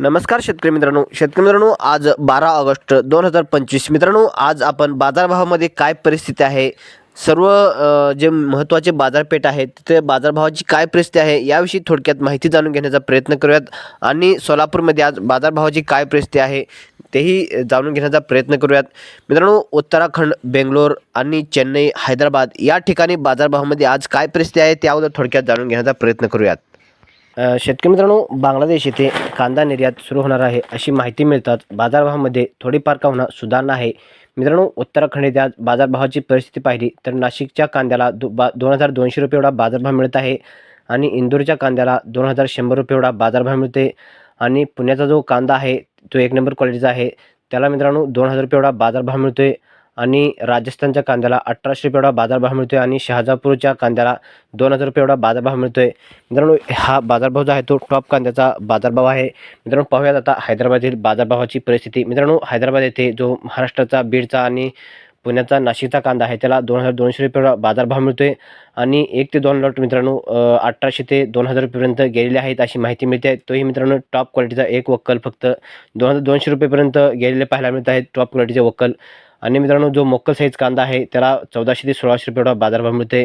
नमस्कार शेतकरी मित्रांनो. शेतकरी मित्रांनो आज बारा ऑगस्ट दोन हजार पंचवीस. मित्रांनो आज आपण बाजारभावामध्ये काय परिस्थिती आहे? सर्व जे महत्त्वाचे बाजारपेठ आहेत तिथे बाजारभावाची काय परिस्थिती आहे याविषयी थोडक्यात माहिती जाणून घेण्याचा प्रयत्न करूयात. आणि सोलापूरमध्ये आज बाजारभावाची काय परिस्थिती आहे तेही जाणून घेण्याचा प्रयत्न करूयात. मित्रांनो उत्तराखंड बेंगलोर आणि चेन्नई हैदराबाद या ठिकाणी बाजारभावामध्ये आज काय परिस्थिती आहे त्या अगोदर थोडक्यात जाणून घेण्याचा प्रयत्न करूयात. शेतकरी मित्रांनो बांगलादेश येथे कांदा निर्यात सुरू होणार आहे अशी माहिती मिळतात बाजारभावामध्ये थोडीफार का होणार सुधारणा आहे. मित्रांनो उत्तराखंड येथे आज बाजारभावाची परिस्थिती पाहिली तर नाशिकच्या कांद्याला दो बा दोन हजार दोनशे रुपये एवढा बाजारभाव मिळत आहे आणि इंदूरच्या कांद्याला दोन हजार शंभर रुपये एवढा बाजारभाव मिळते आणि पुण्याचा जो कांदा आहे तो एक नंबर क्वालिटीचा आहे. त्याला मित्रांनो दोन हजार रुपये एवढा बाजारभाव मिळतो आहे आणि राजस्थानच्या कांद्याला अठराशे रुपये एवढा बाजारभाव मिळतो आहे आणि शहाजापूरच्या कांद्याला दोन हजार रुपये एवढा बाजारभाव मिळतो आहे मित्रांनो हा बाजारभाव जो आहे तो टॉप कांद्याचा बाजारभाव आहे. मित्रांनो पाहूयात आता हैदराबादील बाजारभावाची परिस्थिती. मित्रांनो हैदराबाद येथे जो महाराष्ट्राचा बीडचा आणि पुण्याचा नाशिकचा कांदा आहे त्याला दोन हजार दोनशे रुपये एवढा बाजारभाव मिळतो आहे आणि एक ते दोन लॉट मित्रांनो अठराशे ते दोन हजार रुपयेपर्यंत गेलेले आहेत अशी माहिती मिळते. तोही मित्रांनो टॉप क्वालिटीचा एक वक्कल फक्त दोन हजार दोनशे रुपयेपर्यंत गेलेले पाहायला मिळत आहेत. टॉप क्वालिटीचे वक्कल आणि मित्रांनो जो मोक्कल साईज कांदा आहे त्याला चौदाशे ते सोळाशे रुपये एवढा बाजारभाव मिळते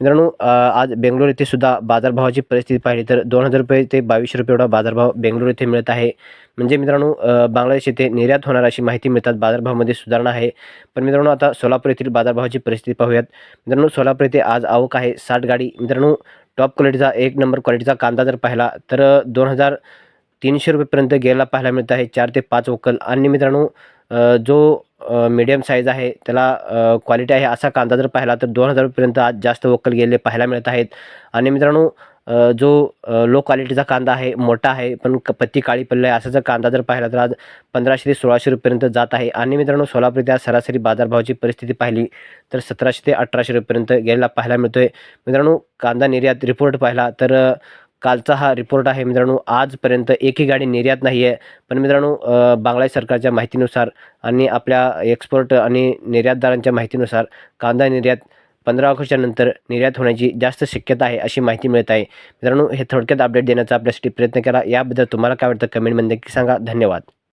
मित्रांनो आज बेंगलोर येथे सुद्धा बाजारभावाची परिस्थिती पाहिली तर दोन हजार रुपये ते बावीसशे रुपये एवढा बाजारभाव बेंगलोर येथे मिळत आहे. म्हणजे मित्रांनो बांगलादेश येथे निर्यात होणार अशी माहिती मिळतात बाजारभावामध्ये सुधारणा आहे. पण मित्रांनो आता सोलापूर येथील बाजारभावाची परिस्थिती पाहूयात. मित्रांनो सोलापूर येथे आज आवक आहे साठ गाडी. मित्रांनो टॉप क्वालिटीचा एक नंबर क्वालिटीचा कांदा जर पाहिला तर दोन हजार तीनशे रुपयेपर्यंत गेला पाहायला मिळत आहे चार ते पाच वक्कल. आणि मित्रांनो जो मीडियम साईज आहे. त्याला क्वालिटी आहे असा कांदा जर पाहिला तर दोन हजार रुपयेपर्यंत आज जास्त वक्कल गेले पाहायला मिळत आहेत. आणि मित्रांनो जो लो क्वालिटीचा कांदा आहे मोठा आहे पण क पत्ती काळी पडली आहे असा जर कांदा जर पाहिला तर आज पंधराशे ते सोळाशे रुपयेपर्यंत जात आहे. आणि मित्रांनो सोलापूर त्या सरासरी बाजारभावाची परिस्थिती पाहिली तर सतराशे ते अठराशे रुपयेपर्यंत गेलेला पाहायला मिळतो आहे मित्रांनो कांदा निर्यात रिपोर्ट पाहिला तर कालचा हा रिपोर्ट आहे मित्रांनो आजपर्यंत एकही गाडी निर्यात नाही आहे पण मित्रांनो बांगलादेश सरकारच्या माहितीनुसार आणि आपल्या एक्सपोर्ट आणि निर्यातदारांच्या माहितीनुसार कांदा निर्यात पंधरा ऑगस्टच्या नंतर निर्यात होण्याची जास्त शक्यता आहे अशी माहिती मिळत आहे. मित्रांनो हे थोडक्यात अपडेट देण्याचा आपल्यासाठी प्रयत्न केला याबद्दल तुम्हाला काय वाटतं कमेंटमध्ये नक्की सांगा. धन्यवाद.